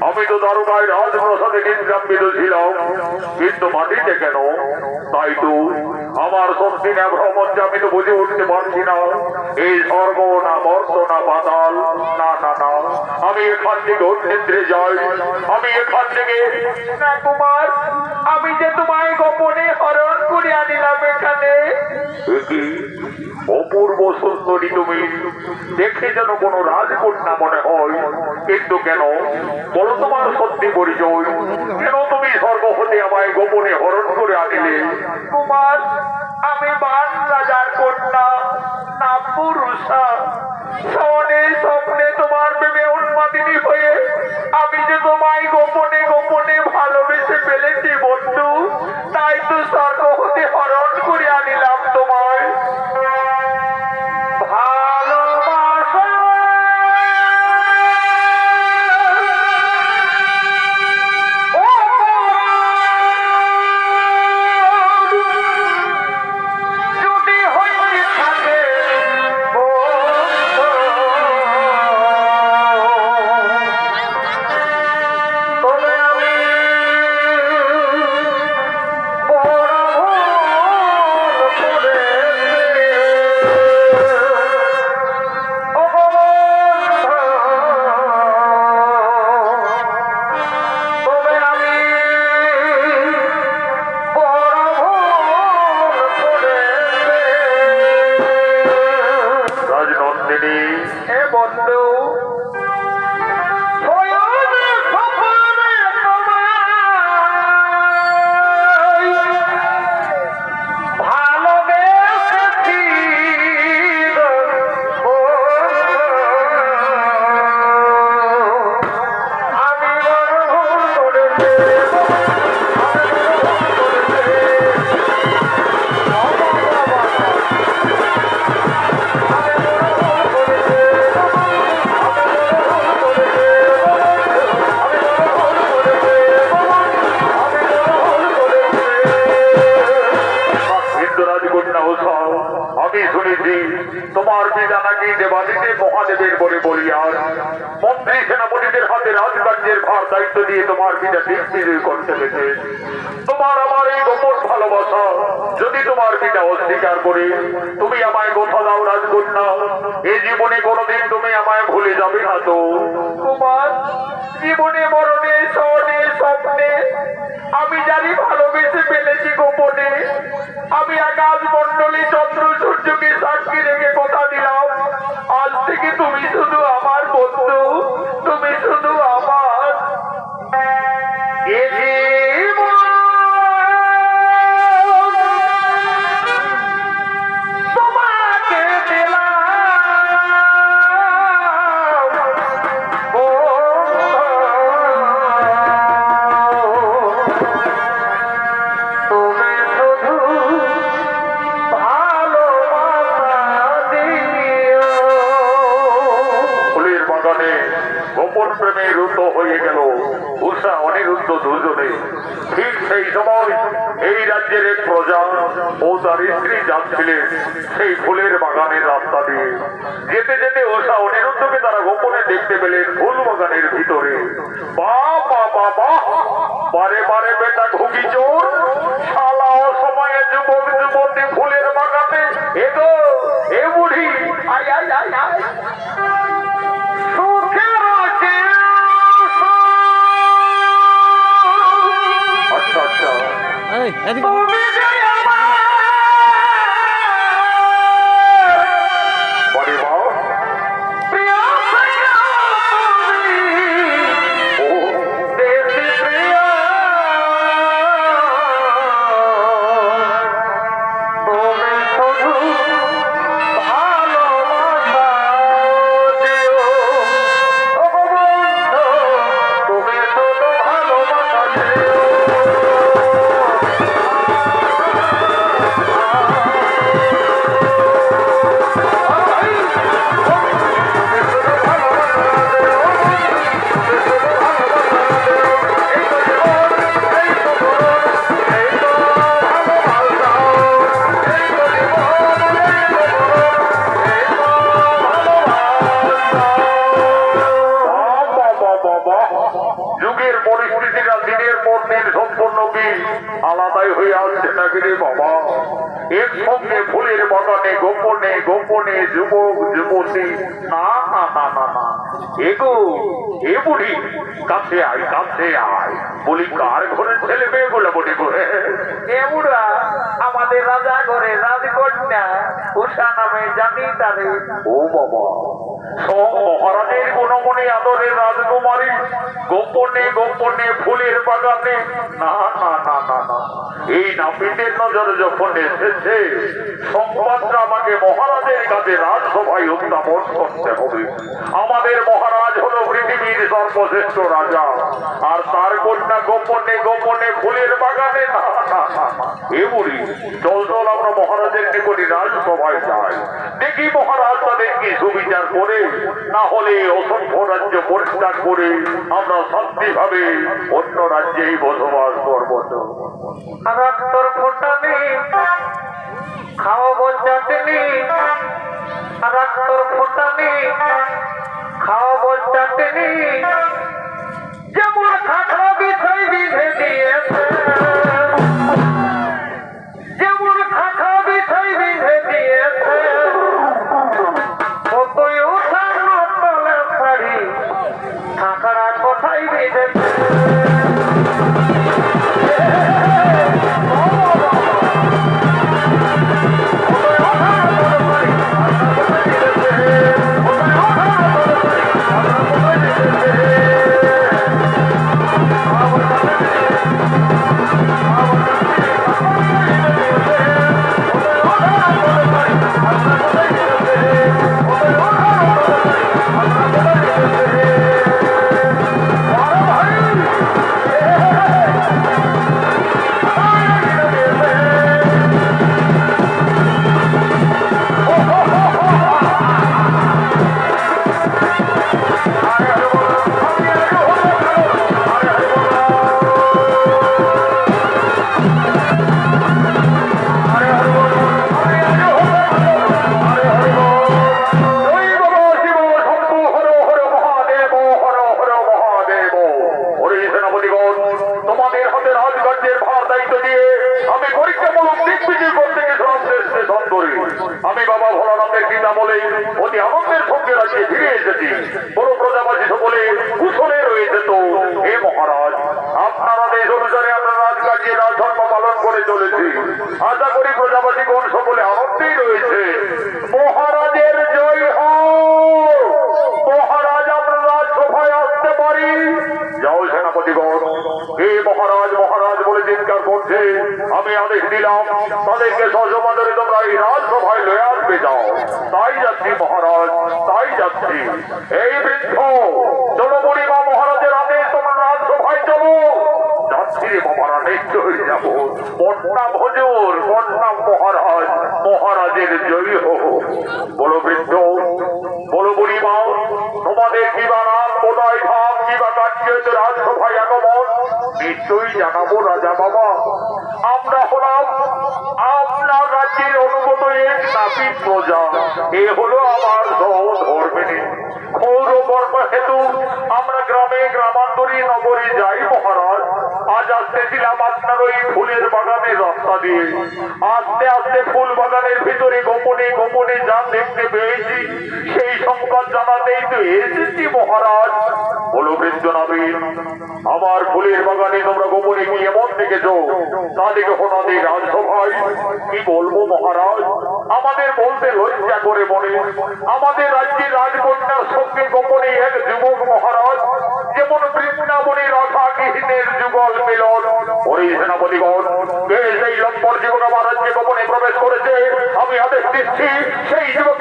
আমি তো দ্বারকায় রাজপ্রসাদে নির্যাম্বিত ছিলাম কিন্তু মাটিতে কেন? তাই তো আমার সত্যি না ভ্রমণ আমি তো বুঝে উঠতে পারছি না। এই স্বর্গ না মর্ত না পাতাল না আমি এখান থেকে অন্যত্রে যাই। আমি এখান থেকে না কুমার আমি যে তোমায় গোপনে হরণ করে আনিলাম এখানে। অপূর্ব সুন্দরী তুমি। দেখে যেন কোনো রাজকন্যা মনে হয়। কিন্তু কেন? বলো তোমার সত্যি পরিচয়। কেন তুমি স্বর্গ হতে আমায় গোপনে হরণ করে আনিলে কুমার আমি বান রাজার কন্যা নাম পুরুষা। স্বপ্নে তোমার প্রেমে উন্মাদিনী হয়ে আমি যে তোমায় গোপনে আমি শুনেছি, তোমার দেবাদিতে মহাদেবের বলে বলিয়ার। মন্ত্রী সেনাপতিদের হাতে রাজকার্যের ভার দায়িত্ব দিয়ে তোমার করতে পেতে তোমার আমার এই গোপন ভালোবাসা, যদি তোমার পিতা অস্বীকার করে, তুমি আমায় কথা দাও রাজকন্যা। এই জীবনে কোনোদিন তুমি আমায় ভুলে যাবে না তো। তোমার জীবনে মরণে স্বনে স্বপ্নে আমি জানি ভালোবেসে ফেলেছি গোপনে। আমি আকাশ মন্ডলী চন্দ্র সূর্যকে সাক্ষী রেখে কথা দিলাম। আজ থেকে তুমি শুধু আমার বন্ধু। প্রেমে রুদ্ধ হয়ে গেল। উষা অনিরুদ্ধ দুজনে ঠিক সেই সময় এই রাজ্যের এক প্রজা ও তার স্ত্রী যাচ্ছিলেন সেই ফুলের বাগানের রাস্তা দিয়ে। যেতে যেতে উষা অনিরুদ্ধকে তারা গোপনে দেখতে পেলেন ফুল বাগানের ভিতরে। বা বা বা বা, বারে বারে বেটা ঢুকি চোর, শালা অসময়ে যুবক যুবতী ফুলের বাগানে এগো, এ বুড়ি, আয় আয় আয় আয়। এই এর সঙ্গে ফুলের বাগানে গোপনে গোপনে যুবক যুবতী। না না না না না এগো এ বুড়ি কাছে আয় কাছে আয়। বলি কার ঘরের ছেলে মেয়ে বলে বলি গো? এমুরা আমাদের রাজা ঘরে রাজকন্যা উষা নামে জানি তারে। ও বাবা মহারাজের গুণমণি আদরের রাজকুমারী গোপনে গোপনে ফুলের বাগানে। না না না না এই নাপিতের নজর যখন এসেছে সংবাদটা আমাকে মহারাজের কাছে রাজসভায় উত্থাপন করতে হবে। আমাদের মহারাজ হলো পৃথিবীর সর্বশ্রেষ্ঠ রাজা, আর তার কন্যা গোপনে গোপনে ফুলের বাগানে না। এ বুড়ি চল চল আমরা মহারাজের নিকটে রাজসভায় যাই। দেখি মহারাজ তাদের কি সুবিচার করে, না হলে অসংখ্য রাজ্য পরিষ্কার করে আমরা শান্তি ভাবে অন্য রাজ্যেই বসবাস করব। তো রাক্তর ফোটানি খাওয়াবো চাটনি ফুটানি খাও খাওয়াবো চাটনি বাবা ভোলানাথের গীতা বলে অতি আনন্দের সঙ্গে রাজ্যে ফিরে এসেছি। বড় প্রজাবাসী সকলে কুশলে রয়েছে তো। হে মহারাজ, আপনার আদেশ অনুসারে আমরা রাজকার্যে রাজধর্ম পালন করে চলেছি। আশা করি প্রজাবাসী কোন সকলে আনন্দেই রয়েছে। মহারাজের জয় হোক মহারাজ, আমরা রাজসভায় আসতে পারি। যাও সেনাপতিগণ। হে মহারাজ মহারাজ বলে চিৎকার করছে। আমি আদেশ দিলাম, তাদেরকে সহজমাদরে তোমরা এই রাজসভায় লয়ে আসবে যাও। তাই যাচ্ছি মহারাজ, তাই যাচ্ছি। এই বৃদ্ধ চলো বুড়িমা মহারাজের আদেশ তোমরা রাজসভায় যাব। রাজসভায় আগমন? নিশ্চয়ই জানাব রাজা বাবা। প্রজা, এ হলো আমার ধর্মিনী কর্ম হেতু, আমরা গ্রামে গ্রামান্তরী নগরে যাই মহারাজ। আজ আসতেছিলাম আপনার ওই ফুলের বাগানের রাস্তা দিয়ে। আস্তে আস্তে ফুল বাগানের ভিতরে গোপনে গোপনে যা দেখতে পেয়েছি, সেই সংবাদ জানাতেই তো এসেছি, মহারাজ। বলো বৃদ্ধ নবীন আমার ফুলের বাগানে তোমরা গোপনে কি এমন দেখেছ? তা দেখে হঠাৎই রাজসভায় কি বলব, মহারাজ? আমাদের বলতে লজ্জা করে মনে। আমাদের রাজ্যের রাজকন্যার সঙ্গে গোপনে এক যুবক, মহারাজ, যেমন বৃন্দাবনী রাধা কৃষ্ণের যুগল মিলন। ওই সেনাপতিগণ সেই লম্বর জীবন আমার রাজ্যে গোপনে প্রবেশ করেছে, আমি আদেশ দিচ্ছি, সেই যুবক